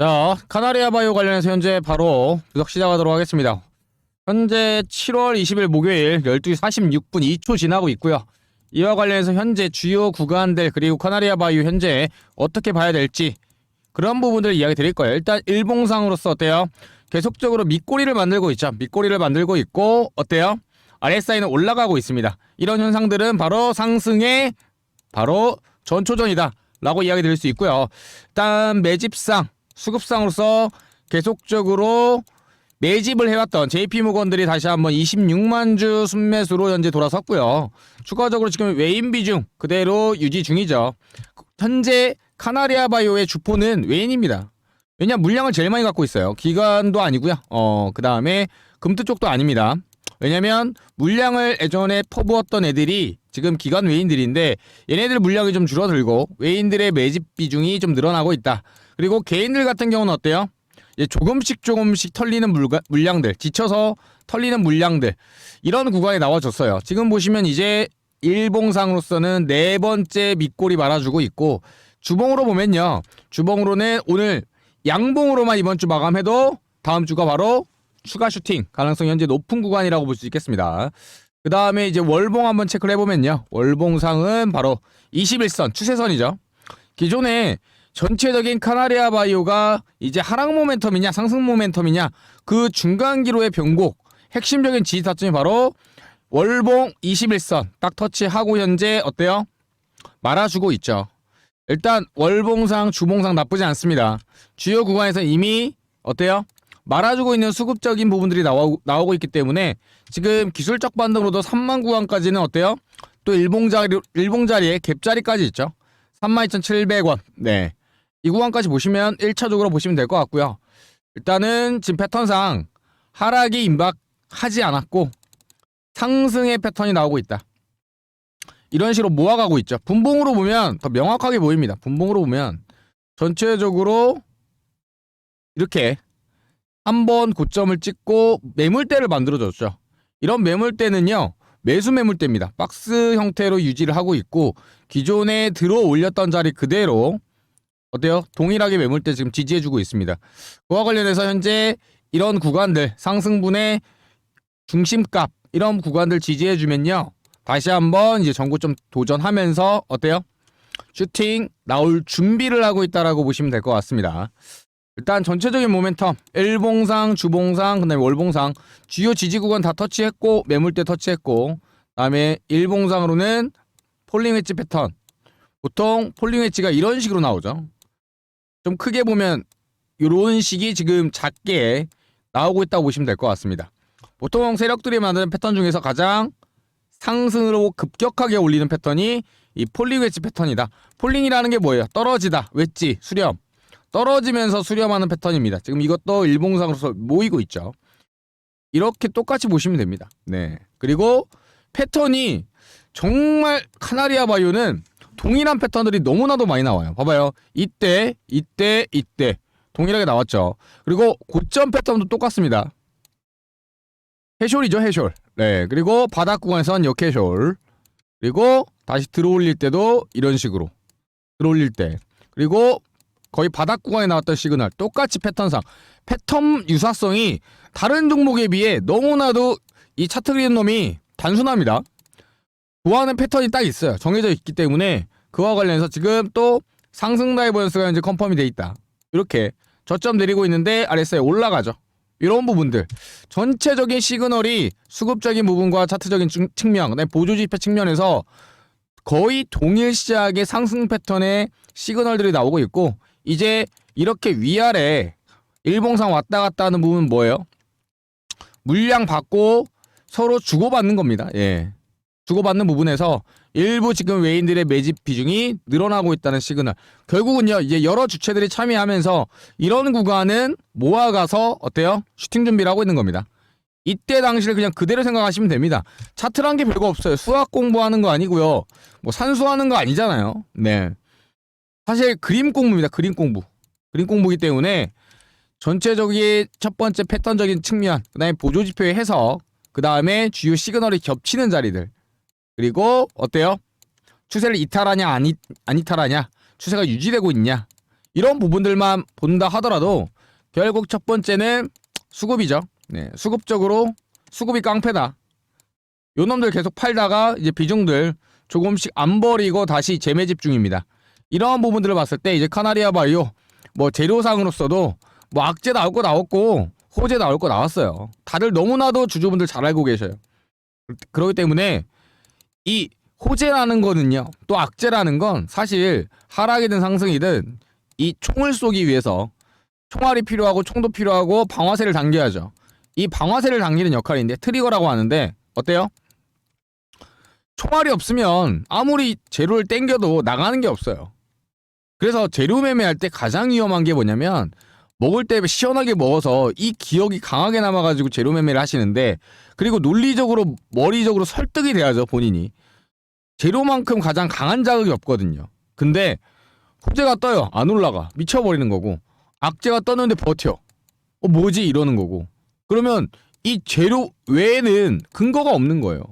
자, 카나리아 바이오 관련해서 현재 바로 분석 시작하도록 하겠습니다. 현재 7월 20일 목요일 12시 46분 2초 지나고 있고요. 이와 관련해서 현재 주요 구간들 그리고 카나리아 바이오 현재 어떻게 봐야 될지 그런 부분들 이야기 드릴 거예요. 일단 일봉상으로서 어때요? 계속적으로 밑꼬리를 만들고 있죠. 밑꼬리를 만들고 있고 어때요? RSI는 올라가고 있습니다. 이런 현상들은 바로 상승의 바로 전초전이다. 라고 이야기 드릴 수 있고요. 일단 매집상, 수급상으로서 계속적으로 매집을 해왔던 JP모건들이 다시 한번 26만 주 순매수로 현재 돌아섰고요. 추가적으로 지금 외인 비중 그대로 유지 중이죠. 현재 카나리아 바이오의 주포는 외인입니다. 왜냐 물량을 제일 많이 갖고 있어요. 기관도 아니고요. 어, 그다음에 금트 쪽도 아닙니다. 왜냐면 물량을 예전에 퍼부었던 애들이 지금 기관 외인들인데 얘네들 물량이 좀 줄어들고 외인들의 매집 비중이 좀 늘어나고 있다. 그리고 개인들 같은 경우는 어때요? 조금씩 조금씩 털리는 물가, 물량들, 지쳐서 털리는 물량들 이런 구간이 나와줬어요. 지금 보시면 이제 일봉상으로서는 네 번째 밑골이 말아주고 있고 주봉으로 보면요. 주봉으로는 오늘 양봉으로만 이번 주 마감해도 다음 주가 바로 추가 슈팅 가능성이 현재 높은 구간이라고 볼 수 있겠습니다. 그 다음에 이제 월봉 한번 체크를 해보면요. 월봉상은 바로 21선 추세선이죠. 기존에 전체적인 카나리아 바이오가 이제 하락 모멘텀이냐 상승 모멘텀이냐 그 중간기로의 변곡 핵심적인 지지 타점이 바로 월봉 21선 딱 터치하고 현재 어때요? 말아주고 있죠. 일단 월봉상 주봉상 나쁘지 않습니다. 주요 구간에서 이미 어때요? 말아주고 있는 수급적인 부분들이 나오, 나오고 있기 때문에 지금 기술적 반등으로도 3만 구간까지는 어때요? 또 일봉자리, 일봉자리에 갭자리까지 있죠. 32,700원. 네. 이 구간까지 보시면 1차적으로 보시면 될 것 같고요. 일단은 지금 패턴상 하락이 임박하지 않았고 상승의 패턴이 나오고 있다. 이런 식으로 모아가고 있죠. 분봉으로 보면 더 명확하게 보입니다. 분봉으로 보면 전체적으로 이렇게 한 번 고점을 찍고 매물대를 만들어줬죠. 이런 매물대는요. 매수 매물대입니다. 박스 형태로 유지를 하고 있고 기존에 들어 올렸던 자리 그대로 어때요? 동일하게 매물대 지금 지지해주고 있습니다. 그와 관련해서 현재 이런 구간들 상승분의 중심값 이런 구간들 지지해주면요. 다시 한번 이제 전고점 도전하면서 어때요? 슈팅 나올 준비를 하고 있다라고 보시면 될 것 같습니다. 일단 전체적인 모멘텀 일봉상, 주봉상, 그다음에 월봉상 주요 지지 구간 다 터치했고 매물대 터치했고 그다음에 일봉상으로는 폴링 웨지 패턴 보통 폴링 웨지가 이런 식으로 나오죠. 좀 크게 보면 이런 식이 지금 작게 나오고 있다고 보시면 될 것 같습니다. 보통 세력들이 만드는 패턴 중에서 가장 상승으로 급격하게 올리는 패턴이 이 폴링 웨지 패턴이다. 폴링이라는 게 뭐예요? 떨어지다, 웨지, 수렴. 떨어지면서 수렴하는 패턴입니다. 지금 이것도 일봉상으로서 모이고 있죠. 이렇게 똑같이 보시면 됩니다. 네. 그리고 패턴이 정말 카나리아 바이오는 동일한 패턴들이 너무나도 많이 나와요. 봐봐요. 이때, 이때, 이때. 동일하게 나왔죠. 그리고 고점 패턴도 똑같습니다. 해숄이죠, 해숄. 네. 그리고 바닥 구간에선 역해숄. 그리고 다시 들어올릴 때도 이런 식으로. 들어올릴 때. 그리고 거의 바닥 구간에 나왔던 시그널 똑같이 패턴상 패턴 유사성이 다른 종목에 비해 너무나도 이 차트 그리는 놈이 단순합니다. 좋아하는 패턴이 딱 있어요. 정해져 있기 때문에 그와 관련해서 지금 또 상승 다이버런스가 현재 컨펌이 돼 있다. 이렇게 저점 내리고 있는데 RSI 올라가죠. 이런 부분들 전체적인 시그널이 수급적인 부분과 차트적인 측- 측면, 그다음에 보조 지표 측면에서 거의 동일 시작의 상승 패턴의 시그널들이 나오고 있고 이제 이렇게 위아래 일봉상 왔다 갔다 하는 부분은 뭐예요? 물량 받고 서로 주고받는 겁니다. 예. 주고받는 부분에서 일부 지금 외인들의 매집 비중이 늘어나고 있다는 시그널. 결국은요, 이제 여러 주체들이 참여하면서 이런 구간은 모아가서 어때요? 슈팅 준비를 하고 있는 겁니다. 이때 당시를 그냥 그대로 생각하시면 됩니다. 차트란 게 별거 없어요. 수학 공부하는 거 아니고요. 뭐 산수하는 거 아니잖아요. 네. 사실 그림 공부입니다. 그림 공부. 그림 공부이기 때문에 전체적인 첫 번째 패턴적인 측면, 그 다음에 보조 지표의 해석, 그 다음에 주요 시그널이 겹치는 자리들. 그리고 어때요? 추세를 이탈하냐 안, 이, 안 이탈하냐? 추세가 유지되고 있냐? 이런 부분들만 본다 하더라도 결국 첫 번째는 수급이죠. 네, 수급적으로 수급이 깡패다. 요 놈들 계속 팔다가 이제 비중들 조금씩 안 버리고 다시 재매집 중입니다. 이런 부분들을 봤을 때 이제 카나리아 바이오 뭐 재료상으로서도 뭐 악재 나올 거 나왔고 호재 나올 거 나왔어요. 다들 너무나도 주주분들 잘 알고 계셔요. 그렇기 때문에 이 호재라는 거는요. 또 악재라는 건 사실 하락이든 상승이든 이 총을 쏘기 위해서 총알이 필요하고 총도 필요하고 방아쇠를 당겨야죠. 이 방아쇠를 당기는 역할인데 트리거라고 하는데 어때요? 총알이 없으면 아무리 재료를 땡겨도 나가는 게 없어요. 그래서 재료 매매할 때 가장 위험한 게 뭐냐면 먹을 때 시원하게 먹어서 이 기억이 강하게 남아가지고 재료 매매를 하시는데 그리고 논리적으로 머리적으로 설득이 돼야죠 본인이. 재료만큼 가장 강한 자극이 없거든요. 근데 호재가 떠요. 안 올라가. 미쳐버리는 거고. 악재가 떴는데 버텨. 어 뭐지? 이러는 거고. 그러면 이 재료 외에는 근거가 없는 거예요.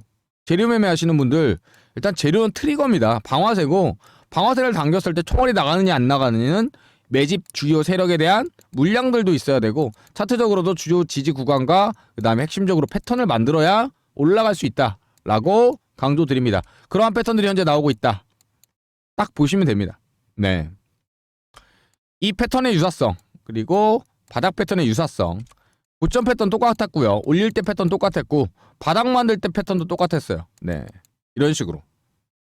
재료 매매 하시는 분들 일단 재료는 트리거입니다. 방아쇠고 방아쇠를 당겼을 때 총알이 나가느냐 안 나가느냐는 매집 주요 세력에 대한 물량들도 있어야 되고 차트적으로도 주요 지지 구간과 그다음에 핵심적으로 패턴을 만들어야 올라갈 수 있다라고 강조드립니다. 그러한 패턴들이 현재 나오고 있다. 딱 보시면 됩니다. 네. 이 패턴의 유사성 그리고 바닥 패턴의 유사성 고점 패턴 똑같았고요. 올릴 때 패턴 똑같았고 바닥 만들 때 패턴도 똑같았어요. 네. 이런 식으로.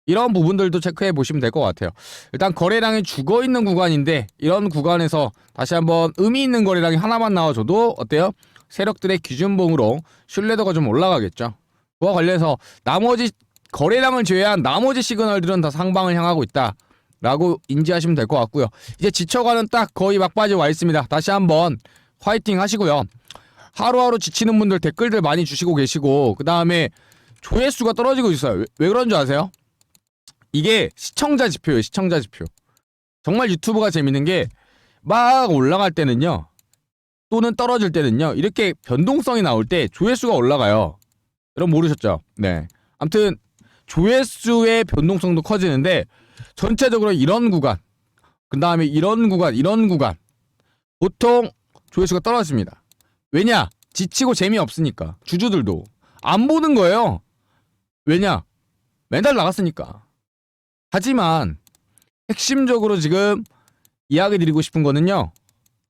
이런 부분들도 체크해 보시면 될 것 같아요. 일단 거래량이 죽어 있는 구간인데 이런 구간에서 다시 한번 의미 있는 거래량이 하나만 나와줘도 어때요? 세력들의 기준봉으로 신뢰도가 좀 올라가겠죠. 그와 관련해서 나머지 거래량을 제외한 나머지 시그널들은 다 상방을 향하고 있다. 라고 인지하시면 될 것 같고요. 이제 지쳐가는 딱 거의 막바지 와 있습니다. 다시 한번 화이팅 하시고요. 하루하루 지치는 분들 댓글들 많이 주시고 계시고 그 다음에 조회수가 떨어지고 있어요. 왜, 왜 그런 줄 아세요? 이게 시청자 지표예요. 시청자 지표. 정말 유튜브가 재밌는 게 막 올라갈 때는요. 또는 떨어질 때는요. 이렇게 변동성이 나올 때 조회수가 올라가요. 여러분 모르셨죠? 네. 아무튼 조회수의 변동성도 커지는데 전체적으로 이런 구간, 그 다음에 이런 구간, 이런 구간 보통 조회수가 떨어집니다. 왜냐? 지치고 재미없으니까 주주들도 안 보는 거예요. 왜냐? 맨날 나갔으니까. 하지만 핵심적으로 지금 이야기 드리고 싶은 거는요.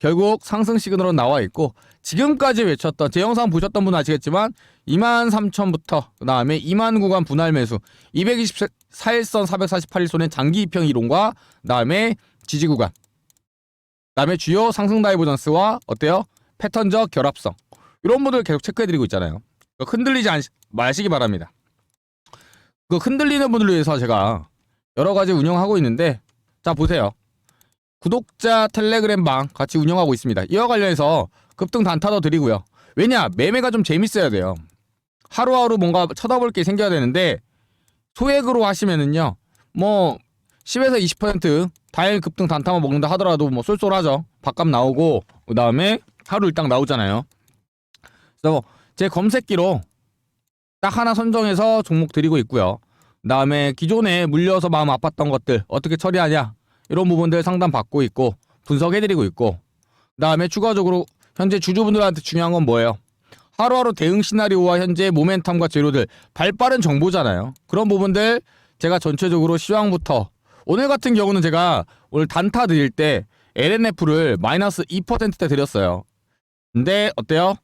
결국 상승 시그널로 나와 있고 지금까지 외쳤던 제 영상 보셨던 분은 아시겠지만 23,000부터 그 다음에 2만 구간 분할 매수 224일선 448일선의 장기 입형 이론과 그 다음에 지지 구간 그 다음에 주요 상승 다이버전스와 어때요? 패턴적 결합성 이런 분들 계속 체크해드리고 있잖아요 흔들리지 않, 마시기 바랍니다 그 흔들리는 분들을 위해서 제가 여러 가지 운영하고 있는데 자 보세요. 구독자 텔레그램 방 같이 운영하고 있습니다. 이와 관련해서 급등 단타도 드리고요. 왜냐 매매가 좀 재밌어야 돼요. 하루하루 뭔가 쳐다볼 게 생겨야 되는데 소액으로 하시면은요 뭐 10에서 20% 다일 급등 단타만 먹는다 하더라도 뭐 쏠쏠하죠. 밥값 나오고 그 다음에 하루 일당 나오잖아요. 그래서 제 검색기로 딱 하나 선정해서 종목 드리고 있고요 그 다음에 기존에 물려서 마음 아팠던 것들 어떻게 처리하냐 이런 부분들 상담 받고 있고 분석해드리고 있고 그 다음에 추가적으로 현재 주주분들한테 중요한 건 뭐예요? 하루하루 대응 시나리오와 현재 모멘텀과 재료들 발빠른 정보잖아요. 그런 부분들 제가 전체적으로 시황부터 오늘 같은 경우는 제가 오늘 단타 드릴 때 LNF를 마이너스 2%대 드렸어요. 근데 어때요?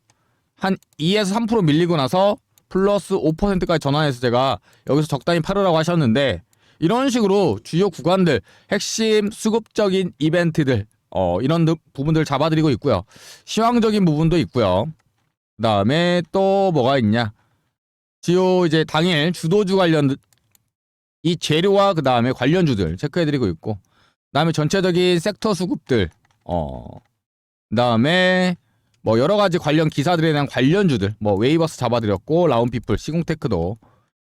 한 2에서 3% 밀리고 나서 플러스 5%까지 전환해서 제가 여기서 적당히 팔으라고 하셨는데 이런 식으로 주요 구간들 핵심 수급적인 이벤트들 어 이런 드- 부분들 잡아드리고 있고요. 시황적인 부분도 있고요. 그 다음에 또 뭐가 있냐? 주요 이제 당일 주도주 관련 이 재료와 그 다음에 관련주들 체크해드리고 있고 그 다음에 전체적인 섹터 수급들 어 그 다음에 뭐 여러 가지 관련 기사들에 대한 관련주들 뭐 웨이버스 잡아드렸고 라운피플 시공테크도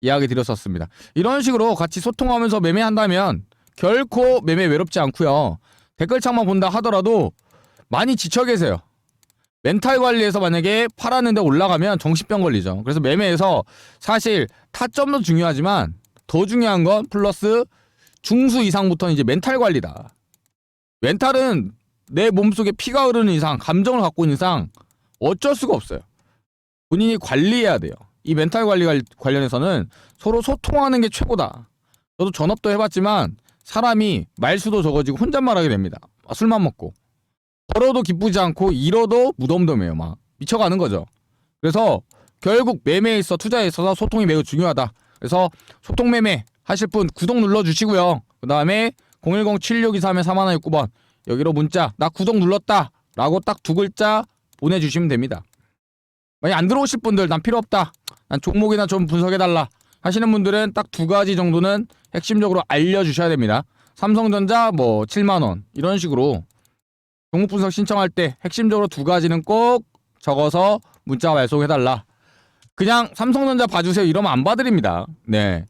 이야기 드렸었습니다. 이런 식으로 같이 소통하면서 매매한다면 결코 매매 외롭지 않고요. 댓글창만 본다 하더라도 많이 지쳐 계세요. 멘탈 관리에서 만약에 팔았는데 올라가면 정신병 걸리죠. 그래서 매매에서 사실 타점도 중요하지만 더 중요한 건 플러스 중수 이상부터는 이제 멘탈 관리다. 멘탈은 내 몸속에 피가 흐르는 이상 감정을 갖고 있는 이상 어쩔 수가 없어요. 본인이 관리해야 돼요. 이 멘탈 관리 관- 관련해서는 서로 소통하는 게 최고다. 저도 전업도 해봤지만 사람이 말수도 적어지고 혼잣말하게 됩니다. 아, 술만 먹고 벌어도 기쁘지 않고 잃어도 무덤덤해요. 막 미쳐가는 거죠. 그래서 결국 매매에 있어 투자에 있어서 소통이 매우 중요하다. 그래서 소통 매매 하실 분 구독 눌러주시고요. 그 다음에 010-7623-4169번 여기로 문자 나 구독 눌렀다 라고 딱 두 글자 보내주시면 됩니다. 만약 안 들어오실 분들 난 필요 없다. 난 종목이나 좀 분석해달라 하시는 분들은 딱 두 가지 정도는 핵심적으로 알려주셔야 됩니다. 삼성전자 뭐 7만원 이런 식으로 종목 분석 신청할 때 핵심적으로 두 가지는 꼭 적어서 문자 발송해달라. 그냥 삼성전자 봐주세요 이러면 안 봐드립니다. 네.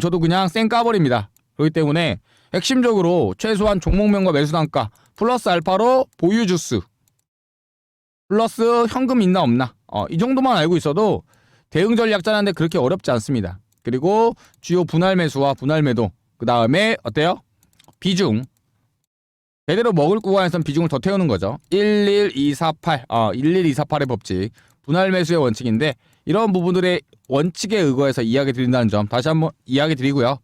저도 그냥 쌩 까버립니다. 그렇기 때문에 핵심적으로 최소한 종목명과 매수 단가 플러스 알파로 보유 주수 플러스 현금 있나 없나 어, 이 정도만 알고 있어도 대응 전략 짜는데 그렇게 어렵지 않습니다. 그리고 주요 분할 매수와 분할 매도 그 다음에 어때요? 비중 제대로 먹을 구간에선 비중을 더 태우는 거죠. 11248 어, 11248의 법칙 분할 매수의 원칙인데 이런 부분들의 원칙에 의거해서 이야기 드린다는 점 다시 한번 이야기 드리고요.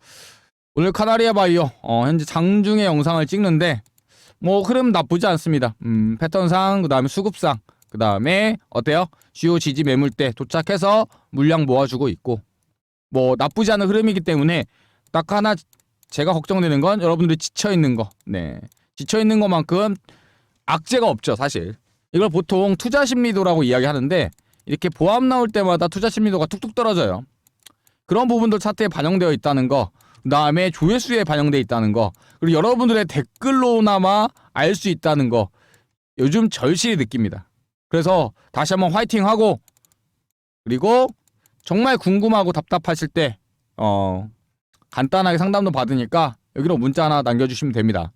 오늘 카나리아 바이오 어, 현재 장중에 영상을 찍는데 뭐 흐름 나쁘지 않습니다. 음, 패턴상 그다음에 수급상 그다음에 어때요? 주요 지지 매물대 도착해서 물량 모아주고 있고 뭐 나쁘지 않은 흐름이기 때문에 딱 하나 제가 걱정되는 건 여러분들이 지쳐 있는 거. 네. 지쳐 있는 것만큼 악재가 없죠, 사실. 이걸 보통 투자 심리도라고 이야기하는데 이렇게 보합 나올 때마다 투자 심리도가 툭툭 떨어져요. 그런 부분들 차트에 반영되어 있다는 거, 그다음에 조회수에 반영되어 있다는 거, 그리고 여러분들의 댓글로나마 알 수 있다는 거 요즘 절실히 느낍니다. 그래서 다시 한번 화이팅하고 그리고 정말 궁금하고 답답하실 때 어, 간단하게 상담도 받으니까 여기로 문자 하나 남겨주시면 됩니다.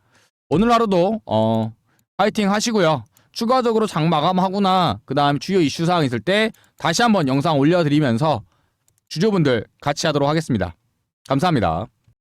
오늘 하루도 어, 화이팅 하시고요. 추가적으로 장 마감하거나 그 다음 주요 이슈 사항 있을 때 다시 한번 영상 올려드리면서 주주분들 같이 하도록 하겠습니다. 감사합니다.